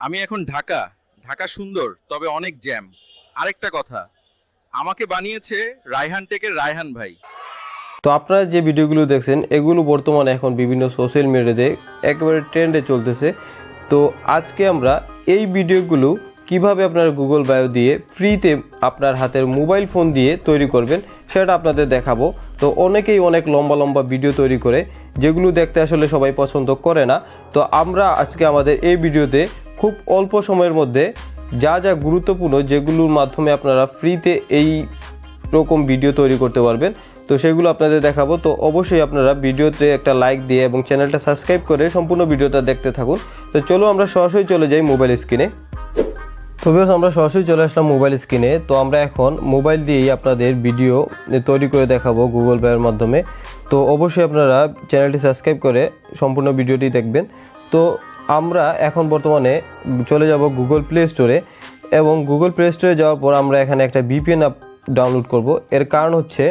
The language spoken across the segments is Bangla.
আমি এখন ঢাকা। ঢাকা সুন্দর, তবে অনেক জ্যাম। আরেকটা কথা, আমাকে বানিয়েছে রায়হান টেকের রায়হান ভাই। তো আপনারা যে ভিডিওগুলো দেখছেন, এগুলো বর্তমানে এখন বিভিন্ন সোশ্যাল মিডিয়াতে একেবারে ট্রেন্ডে চলতেছে। তো আজকে আমরা এই ভিডিওগুলো কীভাবে আপনার গুগল বায়ো দিয়ে ফ্রিতে আপনার হাতের মোবাইল ফোন দিয়ে তৈরি করবেন, সেটা আপনাদের দেখাবো। তো অনেকেই অনেক লম্বা লম্বা ভিডিও তৈরি করে, যেগুলো দেখতে আসলে সবাই পছন্দ করে না। তো আমরা আজকে আমাদের এই ভিডিওতে খুব অল্প সময়ের মধ্যে যা যা গুরুত্বপূর্ণ যেগুলোর মাধ্যমে আপনারা ফ্রিতে এই রকম ভিডিও তৈরি করতে পারবেন, তো সেগুলো আপনাদের দেখাবো। তো অবশ্যই আপনারা ভিডিওতে একটা লাইক দিয়ে এবং চ্যানেলটা সাবস্ক্রাইব করে সম্পূর্ণ ভিডিওটা দেখতে থাকুন। তো চলো আমরা সরাসরি চলে যাই মোবাইল স্ক্রিনে তো বিকজ আমরা সরাসরি চলে আসলাম মোবাইল স্ক্রিনে তো আমরা এখন মোবাইল দিয়েই আপনাদের ভিডিও তৈরি করে দেখাবো গুগল পের মাধ্যমে। তো অবশ্যই আপনারা চ্যানেলটি সাবস্ক্রাইব করে সম্পূর্ণ ভিডিওটি দেখবেন। তো আমরা এখন বর্তমানে চলে যাব গুগল প্লে স্টোরে এবং গুগল প্লে স্টোরে যাওয়ার পর আমরা এখানে একটা ভিপিএন অ্যাপ ডাউনলোড করব। এর কারণ হচ্ছে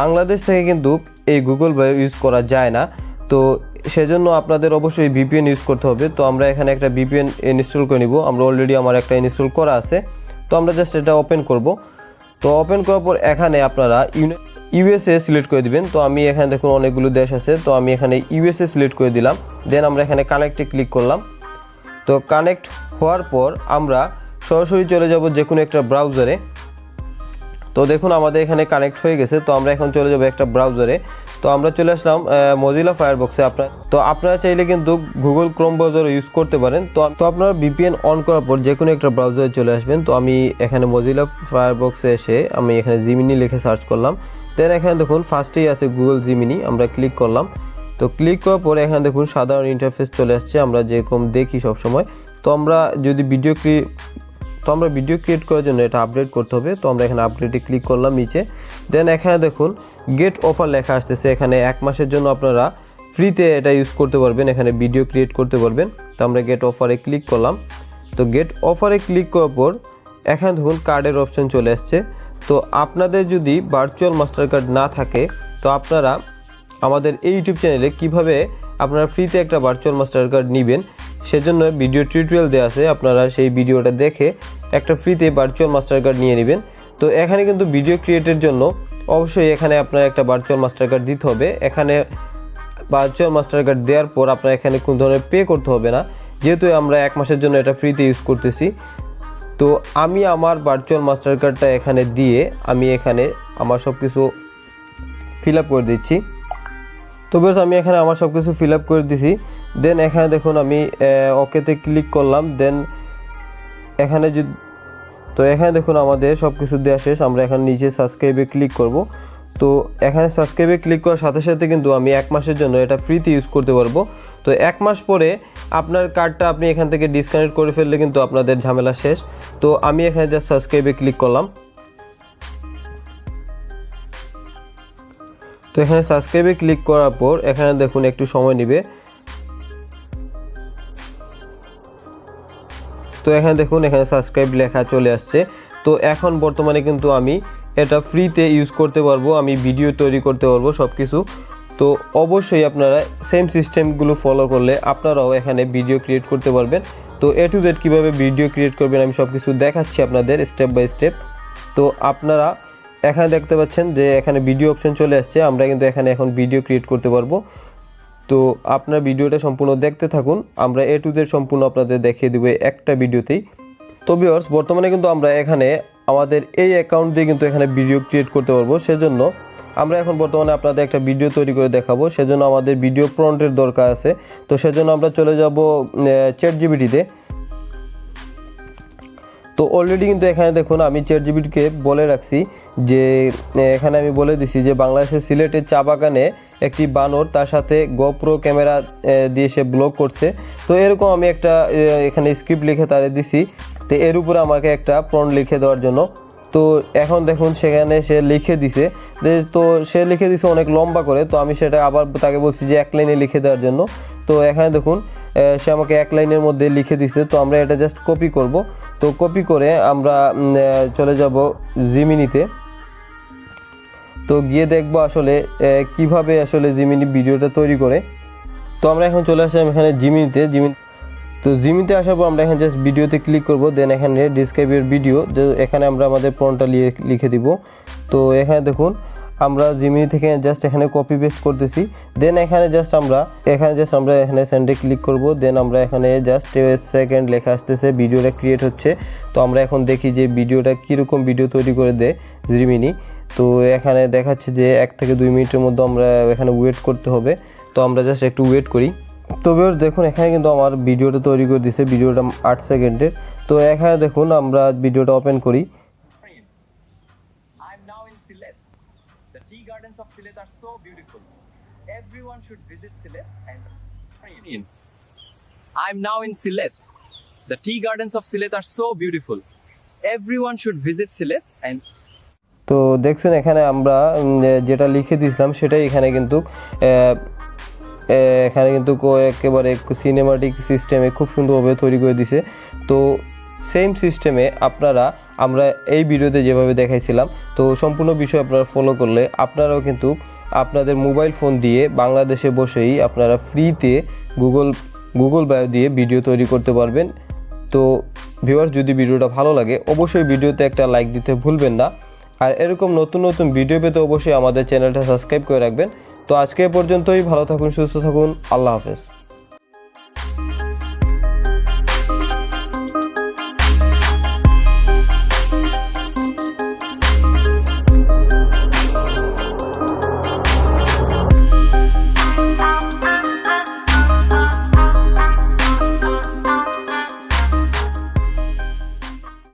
বাংলাদেশ থেকে কিন্তু এই গুগল ইউজ করা যায় না। তো সেজন্য আপনাদের অবশ্যই ভিপিএন ইউজ করতে হবে। তো আমরা এখানে একটা ভিপিএন ইনস্টল করে নিব। আমরা অলরেডি আমার একটা ইনস্টল করা আছে। তো আমরা জাস্ট এটা ওপেন করব। তো ওপেন করার পর এখানে আপনারা ইউএসএ সিলেক্ট করে দিবেন। তো আমি এখানে দেখুন অনেকগুলো দেশ আছে। তো আমি এখানে ইউএসএ সিলেক্ট করে দিলাম। দেন আমরা এখানে কানেক্টে ক্লিক করলাম। তো কানেক্ট হওয়ার পর আমরা সরাসরি চলে যাব যে কোনো একটা ব্রাউজারে তো দেখুন আমাদের এখানে কানেক্ট হয়ে গেছে। তো আমরা এখন চলে যাব একটা ব্রাউজারে তো আমরা চলে আসলাম মজিলা ফায়ারবক্সে আপনার তো আপনারা চাইলে কিন্তু গুগল ক্রোম ব্রাউজার ইউজ করতে পারেন। তো তো আপনারা ভিপিএন অন করার পর যে কোনো একটা ব্রাউজারে চলে আসবেন। তো আমি এখানে মজিলা ফায়ারবক্সে এসে আমি এখানে জিমিনি লিখে সার্চ করলাম। দেন এখানে দেখুন ফার্স্টেই আছে গুগল জিমিনি আমরা ক্লিক করলাম। তো ক্লিক করার পরে এখানে দেখুন, সাধারণ ইন্টারফেস চলে আসছে, আমরা যেরকম দেখি সব সময় তো আমরা যদি ভিডিও ক্রি তো আমরা ভিডিও ক্রিয়েট করার জন্য এটা আপডেট করতে হবে। তো আমরা এখানে আপডেটে ক্লিক করলাম নিচে। দেন এখানে দেখুন গেট অফার লেখা আসতেছে। এখানে এক মাসের জন্য আপনারা ফ্রিতে এটা ইউজ করতে পারবেন, এখানে ভিডিও ক্রিয়েট করতে পারবেন। তো আমরা গেট অফারে ক্লিক করলাম। তো গেট অফারে ক্লিক করার পর, এখানে দেখুন কার্ডের অপশন চলে আসছে। তো আপনাদের যদি ভার্চুয়াল মাস্টার কার্ড না থাকে, তো আপনারা আমাদের এই ইউটিউব চ্যানেলে কীভাবে আপনারা ফ্রিতে একটা ভার্চুয়াল মাস্টার কার্ড নেবেন, সেজন্য ভিডিও টিউটোরিয়াল দেওয়া আছে, আপনারা সেই ভিডিওটা দেখে একটা ফ্রিতে ভার্চুয়াল মাস্টার কার্ড নিয়ে নেবেন। তো এখানে কিন্তু ভিডিও ক্রিয়েটের জন্য অবশ্যই এখানে আপনার একটা ভার্চুয়াল মাস্টার কার্ড দিতে হবে। এখানে ভার্চুয়াল মাস্টার কার্ড দেওয়ার পর আপনার এখানে কোনো ধরনের পে করতে হবে না। যেহেতু আমরা এক মাসের জন্য এটা ফ্রিতে ইউজ করতেছি তো আমি আমার ভার্চুয়াল মাস্টার কার্ডটা এখানে দিয়ে আমি এখানে আমার সব কিছু ফিল আপ করে দিচ্ছি। তো বেশ, আমি এখানে আমার সব কিছু ফিল আপ করে দিছি। দেন এখানে দেখুন আমি ওকেতে ক্লিক করলাম। দেন এখানে যদি, তো এখানে দেখুন আমাদের সব কিছু দেওয়া শেষ। আমরা এখানে নিচে সাবস্ক্রাইবে ক্লিক করব। তো এখানে সাবস্ক্রাইবে ক্লিক করার সাথে সাথে কিন্তু আমি এক মাসের জন্য এটা ফ্রিতে ইউজ করতে পারব। তো এক মাস পরে আপনার কার্ডটা আপনি এখান থেকে ডিসকানেক্ট করে ফেললে কিন্তু আপনাদের ঝামেলা শেষ। তো আমি এখানে জাস্ট সাবস্ক্রাইবে ক্লিক করলাম। তো এখানে সাবস্ক্রাইবে ক্লিক করার পর এখানে দেখুন একটু সময় নেবে। তো এখানে দেখুন, এখানে সাবস্ক্রাইব লেখা চলে আসছে। তো এখন বর্তমানে কিন্তু আমি এটা ফ্রিতে ইউজ করতে পারব, আমি ভিডিও তৈরি করতে পারব সব কিছু তো অবশ্যই আপনারা সেম সিস্টেমগুলো ফলো করলে আপনারাও এখানে ভিডিও ক্রিয়েট করতে পারবেন। তো এ টু জেড কীভাবে ভিডিও ক্রিয়েট করবেন আমি সব কিছু দেখাচ্ছি আপনাদের স্টেপ বাই স্টেপ তো আপনারা এখানে দেখতে পাচ্ছেন যে এখানে ভিডিও অপশন চলে আসছে, আমরা কিন্তু এখানে এখন ভিডিও ক্রিয়েট করতে পারব। তো আপনার ভিডিওটা সম্পূর্ণ দেখতে থাকুন, আমরা এ টু জেড সম্পূর্ণ আপনাদের দেখিয়ে দেবো একটা ভিডিওতেই তো ভিউয়ার্স বর্তমানে কিন্তু আমরা এখানে আমাদের এই অ্যাকাউন্ট দিয়ে কিন্তু এখানে ভিডিও ক্রিয়েট করতে পারব, সেজন্য আমরা এখন বর্তমানে আপনাদের একটা ভিডিও তৈরি করে দেখাবো। সেজন্য আমাদের ভিডিও প্রন্টের দরকার আছে। তো সেজন্য আমরা চলে যাব চ্যাট জিবিটিতে তো অলরেডি কিন্তু এখানে দেখুন, আমি চ্যাট জিবিটিকে বলে রাখছি যে এখানে আমি বলে দিছি যে, বাংলাদেশের সিলেটের চা বাগানে একটি বানর তার সাথে গোপ্রো ক্যামেরা দিয়ে সে ব্লগ করছে। তো এরকম আমি একটা এখানে স্ক্রিপ্ট লিখে তারে দিছি। তো এর উপরে আমাকে একটা প্রন লিখে দেওয়ার জন্য। তো এখন দেখুন, সেখানে সে লিখে দিছে তো সে লিখে দিছে অনেক লম্বা করে, তো আমি সেটা আবার তাকে বলছি যে এক লাইনে লিখে দেওয়ার জন্য। তো এখানে দেখুন সে আমাকে এক লাইনের মধ্যে লিখে দিছে, তো আমরা এটা জাস্ট কপি করব। তো কপি করে আমরা চলে যাব জিমিনিতে তো গিয়ে দেখব আসলে কীভাবে আসলে জিমিনি ভিডিওটা তৈরি করে। তো আমরা এখন চলে আসলাম এখানে জিমিনিতে জিমিনি তো তো জিমিতে আসার পর আমরা এখানে জাস্ট ভিডিওতে ক্লিক করব দেন এখানে ডিসক্রাইবের ভিডিও এখানে আমরা আমাদের প্রনটা লিখে দিব। তো এখানে দেখুন, আমরা জিমিনি থেকে জাস্ট এখানে কপি পেস্ট করতেছি। দেন এখানে জাস্ট আমরা, এখানে জাস্ট আমরা এখানে সেন্ডে ক্লিক করব। দেন আমরা এখানে জাস্ট সেকেন্ড লেখা আসতেছে ভিডিওটা ক্রিয়েট হচ্ছে। তো আমরা এখন দেখি যে ভিডিওটা কীরকম ভিডিও তৈরি করে দেয় জিমিনি। তো এখানে দেখাচ্ছে যে এক থেকে দুই মিনিটের মধ্যে আমরা এখানে ওয়েট করতে হবে। তো আমরা জাস্ট একটু ওয়েট করি। তবে দেখুন, এখানে কিন্তু আমার ভিডিওটা তৈরি করে দিছে ভিডিওটা আট সেকেন্ডের তো এখানে দেখুন, আমরা ভিডিওটা ওপেন করি I'm now in Sylhet. The tea gardens of Sylhet are so beautiful. Everyone should visit Sylhet and I'm now in Sylhet. The tea gardens of Sylhet are so beautiful. Everyone should visit Sylhet and তো দেখছেন এখানে আমরা যেটা লিখে দিয়েছিলাম সেটাই এখানে কিন্তু এখানে কিন্তু একেবারে সিনেমাটিক সিস্টেমে খুব সুন্দরভাবে তৈরি করে দিছে তো সেম সিস্টেমে আপনারা আমরা এই ভিডিওতে যেভাবে দেখাইছিলাম, তো সম্পূর্ণ বিষয় আপনারা ফলো করলে আপনারাও কিন্তু আপনাদের মোবাইল ফোন দিয়ে বাংলাদেশে বসেই আপনারা ফ্রিতে গুগল গুগল বায়ো দিয়ে ভিডিও তৈরি করতে পারবেন। তো ভিউয়ার যদি ভিডিওটা ভালো লাগে, অবশ্যই ভিডিওতে একটা লাইক দিতে ভুলবেন না। আর এরকম নতুন নতুন ভিডিও পেতে অবশ্যই আমাদের চ্যানেলটা সাবস্ক্রাইব করে রাখবেন। তো আজকে পর্যন্তই, ভালো থাকুন, সুস্থ থাকুন, আল্লাহ হাফেজ।